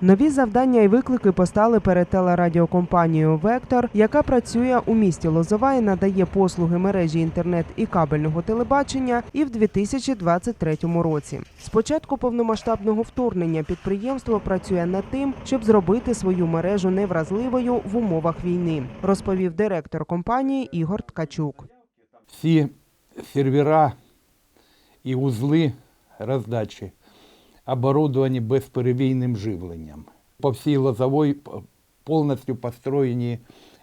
Нові завдання і виклики постали перед телерадіокомпанією Вектор, яка працює у місті Лозова і надає послуги мережі інтернет і кабельного телебачення і в 2023 році. З початку повномасштабного вторгнення підприємство працює над тим, щоб зробити свою мережу невразливою в умовах війни, розповів директор компанії Ігор Ткачук. всі сервера і узли роздачі оборудовані безперебійним живленням. По всій Лозовой п- повністю построєні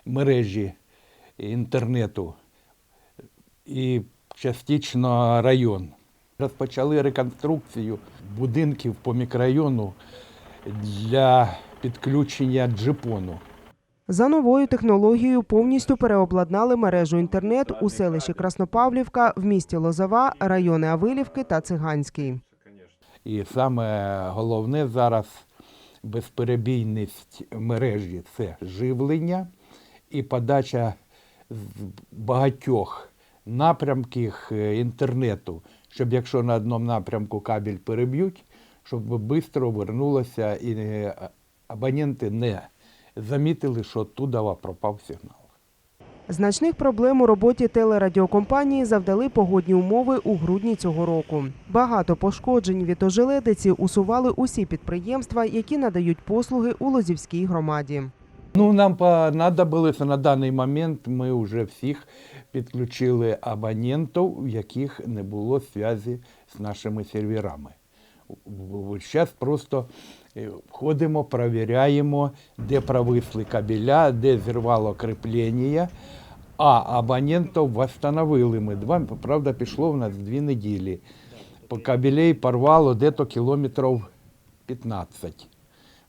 мережі інтернету і частично район. Розпочали реконструкцію будинків по мікрорайону для підключення джипону. За новою технологією повністю переобладнали мережу інтернет у селищі Краснопавлівка в місті Лозова, райони Авилівки та Циганський. І саме головне зараз безперебійність мережі це живлення і подача з багатьох напрямків е, інтернету, щоб якщо на одному напрямку кабель переб'ють, щоб швидко вернулося і е, абоненти не замітили, що оттуда пропав сигнал. Значних проблем у роботі телерадіокомпанії завдали погодні умови у грудні цього року. Багато пошкоджень від ожеледиці усували усі підприємства, які надають послуги у Лозівській громаді. Ну, нам понадобилося на даний момент, ми вже всіх підключили абонентів, у яких не було зв'язі з нашими серверами. Зараз просто ходимо, перевіряємо, де провисли кабеля, де зірвало кріплення, а абонентів встановили ми. Два, правда, пішло в нас дві неділі. По кабелей порвало дето кілометрів 15.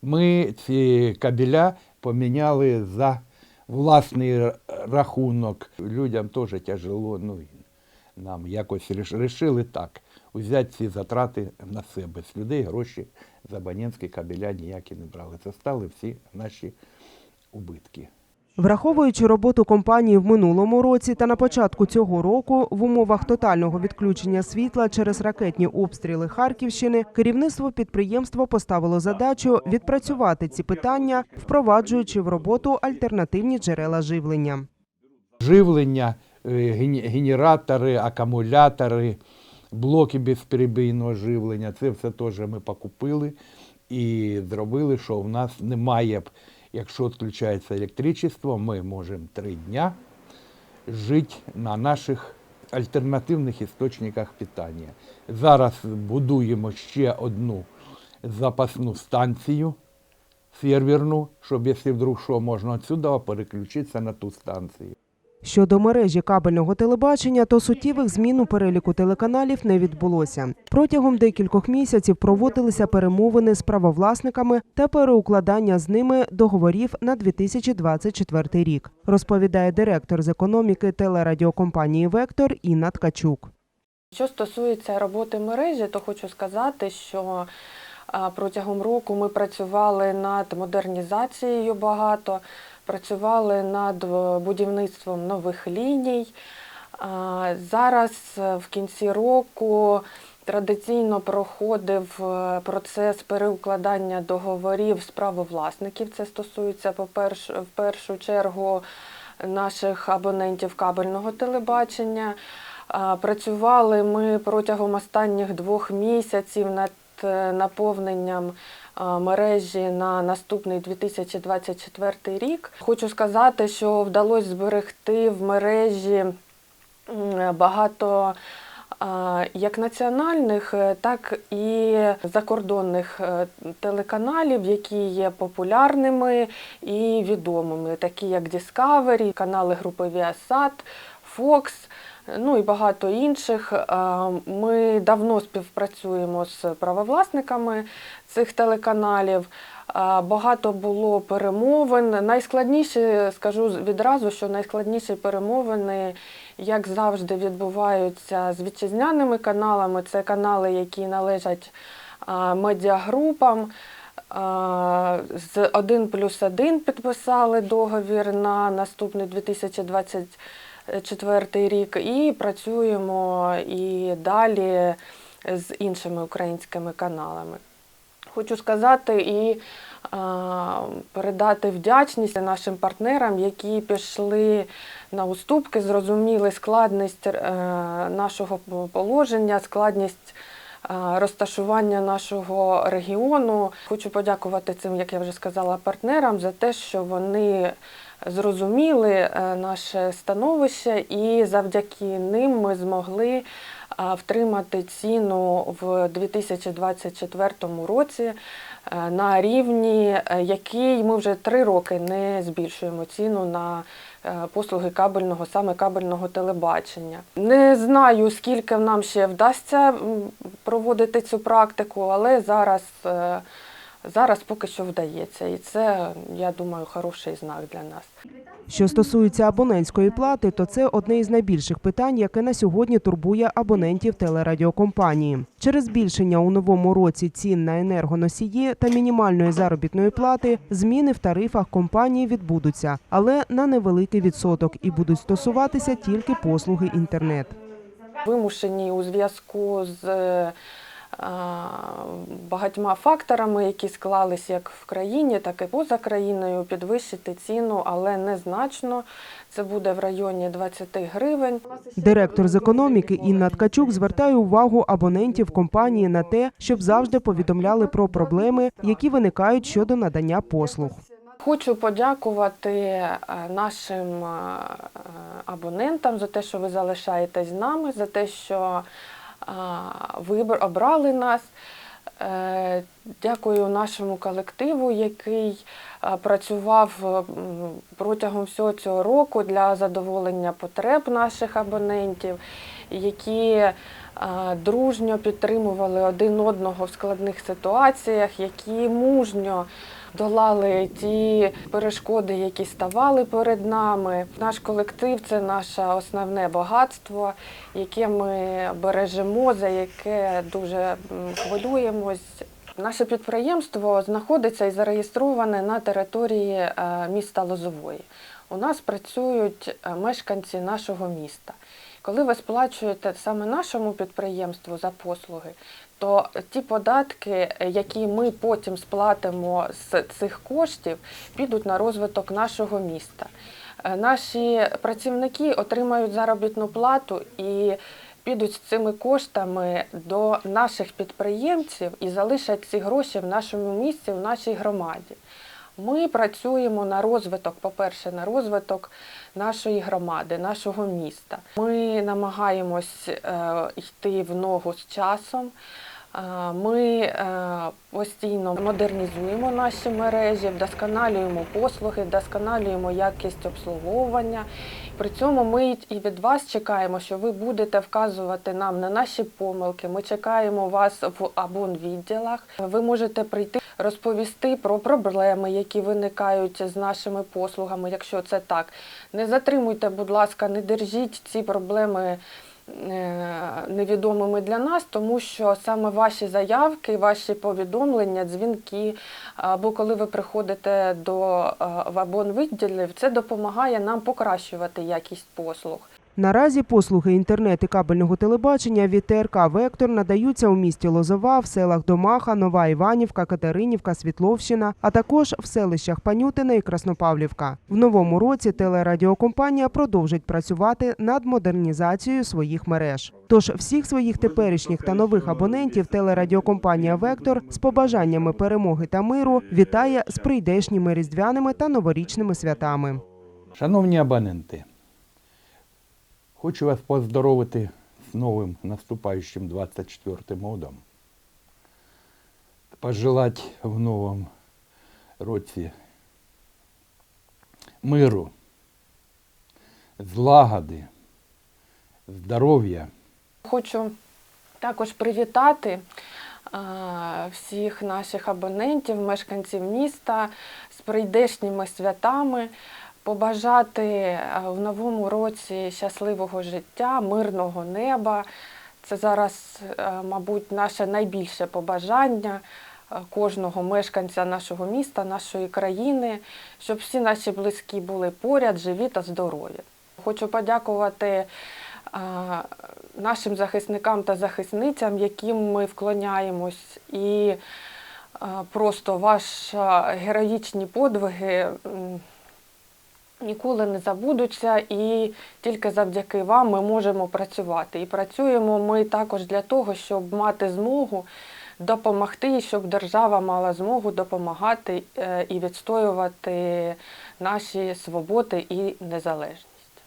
Ми ці кабеля поміняли за власний рахунок. Людям теж тяжело, ну нам якось вирішили так. Взяти ці затрати на себе. З людей гроші за абонентські кабеля ніякі не брали. Це стали всі наші убитки. Враховуючи роботу компанії в минулому році та на початку цього року в умовах тотального відключення світла через ракетні обстріли Харківщини, керівництво підприємства поставило задачу відпрацювати ці питання, впроваджуючи в роботу альтернативні джерела живлення. Живлення, генератори, акумулятори, блоки безперебійного живлення. Це все теж ми покупили і зробили, що в нас немає, якщо відключається електричество, ми можемо три дня жити на наших альтернативних істочниках питання. Зараз будуємо ще одну запасну станцію серверну, щоб якщо вдруг що, можна отсюди переключитися на ту станцію. Щодо мережі кабельного телебачення, то суттєвих змін у переліку телеканалів не відбулося. Протягом декількох місяців проводилися перемовини з правовласниками та переукладання з ними договорів на 2024 рік, розповідає директор з економіки телерадіокомпанії Вектор Інна Ткачук. Що стосується роботи мережі, то хочу сказати, що протягом року ми працювали над модернізацією багато, працювали над е, будівництвом нових ліній. Зараз е, в кінці року традиційно проходив е, процес переукладання договорів з правовласників. Це стосується, в першу чергу наших абонентів кабельного телебачення. Працювали ми протягом останніх двох місяців над е, наповненням мережі на наступний 2024 рік. Хочу сказати, що вдалося зберегти в мережі багато як національних, е, так і закордонних е, телеканалів, які є популярними і відомими, такі як Discovery, канали групи Viasat, Fox, ну і багато інших. Ми давно співпрацюємо з правовласниками цих телеканалів. Багато було перемовин. Найскладніше, скажу відразу, що найскладніші перемовини, як завжди, відбуваються з вітчизняними каналами. Це канали, які належать медіагрупам. З 1 плюс 1 підписали договір на наступний 2024 рік і працюємо і далі з іншими українськими каналами. Хочу сказати і передати вдячність нашим партнерам, які пішли на уступки, зрозуміли складність е, нашого положення, складність е, розташування нашого регіону. Хочу подякувати цим, як я вже сказала, партнерам за те, що вони зрозуміли е, наше становище, і завдяки ним ми змогли втримати ціну в 2024 році е, на рівні, е, який ми вже три роки не збільшуємо ціну на е, послуги кабельного, саме кабельного телебачення. Не знаю, скільки нам ще вдасться проводити цю практику, але зараз, е, зараз поки що вдається. І це, я думаю, хороший знак для нас. Що стосується абонентської плати, то це одне із найбільших питань, яке на сьогодні турбує абонентів телерадіокомпанії. Через збільшення у новому році цін на енергоносії та мінімальної заробітної плати зміни в тарифах компанії відбудуться, але на невеликий відсоток і будуть стосуватися тільки послуги інтернет. вимушені у зв'язку з багатьма факторами, які склались як в країні, так і поза країною, підвищити ціну, але незначно. Це буде в районі 20 гривень. Директор з економіки Інна Ткачук звертає увагу абонентів компанії на те, щоб завжди повідомляли про проблеми, які виникають щодо надання послуг. Хочу подякувати е, нашим е, абонентам за те, що ви залишаєтесь з нами, за те, що е, ви обрали нас. Е, Дякую нашому колективу, який працював протягом всього цього року для задоволення потреб наших абонентів, які дружньо підтримували один одного в складних ситуаціях, які мужньо долали ті перешкоди, які ставали перед нами. Наш колектив це наше основне багатство, яке ми бережемо, за яке дуже хвилюємось. Наше підприємство знаходиться і зареєстроване на території е, міста Лозової. У нас працюють е, мешканці нашого міста. Коли ви сплачуєте саме нашому підприємству за послуги, то ті податки, які ми потім сплатимо з цих коштів, підуть на розвиток нашого міста. Е, Наші працівники отримають заробітну плату і підуть з цими коштами до наших підприємців і залишать ці гроші в нашому місті, в нашій громаді. Ми працюємо на розвиток, по-перше, на розвиток нашої громади, нашого міста. Ми намагаємось е, йти в ногу з часом. Е, Ми е, постійно модернізуємо наші мережі, вдосконалюємо послуги, вдосконалюємо якість обслуговування. При цьому ми і від вас чекаємо, що ви будете вказувати нам на наші помилки. Ми чекаємо вас в абонвідділах. Ви можете прийти розповісти про проблеми, які виникають з нашими послугами, якщо це так. Не затримуйте, будь ласка, не держіть ці проблеми е, невідомими для нас, тому що саме ваші заявки, ваші повідомлення, дзвінки, або коли ви приходите до е, в абонвідділів, це допомагає нам покращувати якість послуг. Наразі послуги інтернет і кабельного телебачення від ТРК Вектор надаються у місті Лозова, в селах Домаха, Нова Іванівка, Катеринівка, Світловщина, а також в селищах Панютина і Краснопавлівка. В новому році телерадіокомпанія продовжить працювати над модернізацією своїх мереж. Тож всіх своїх теперішніх та нових абонентів телерадіокомпанія Вектор з побажаннями перемоги та миру вітає з прийдешніми різдвяними та новорічними святами. Шановні абоненти, хочу вас поздоровити з новим наступаючим 24 годом. Пожелати в новому році миру, злагоди, здоров'я. Хочу також привітати е, всіх наших абонентів, мешканців міста з прийдешніми святами, побажати е, в новому році щасливого життя, мирного неба. Це зараз, е, мабуть, наше найбільше побажання е, кожного мешканця нашого міста, нашої країни, щоб всі наші близькі були поряд, живі та здорові. Хочу подякувати нашим захисникам та захисницям, яким ми вклоняємось, і Просто ваші героїчні подвиги ніколи не забудуться, і тільки завдяки вам ми можемо працювати. І працюємо ми також для того, щоб мати змогу допомогти, щоб держава мала змогу допомагати е, і відстоювати наші свободи і незалежність.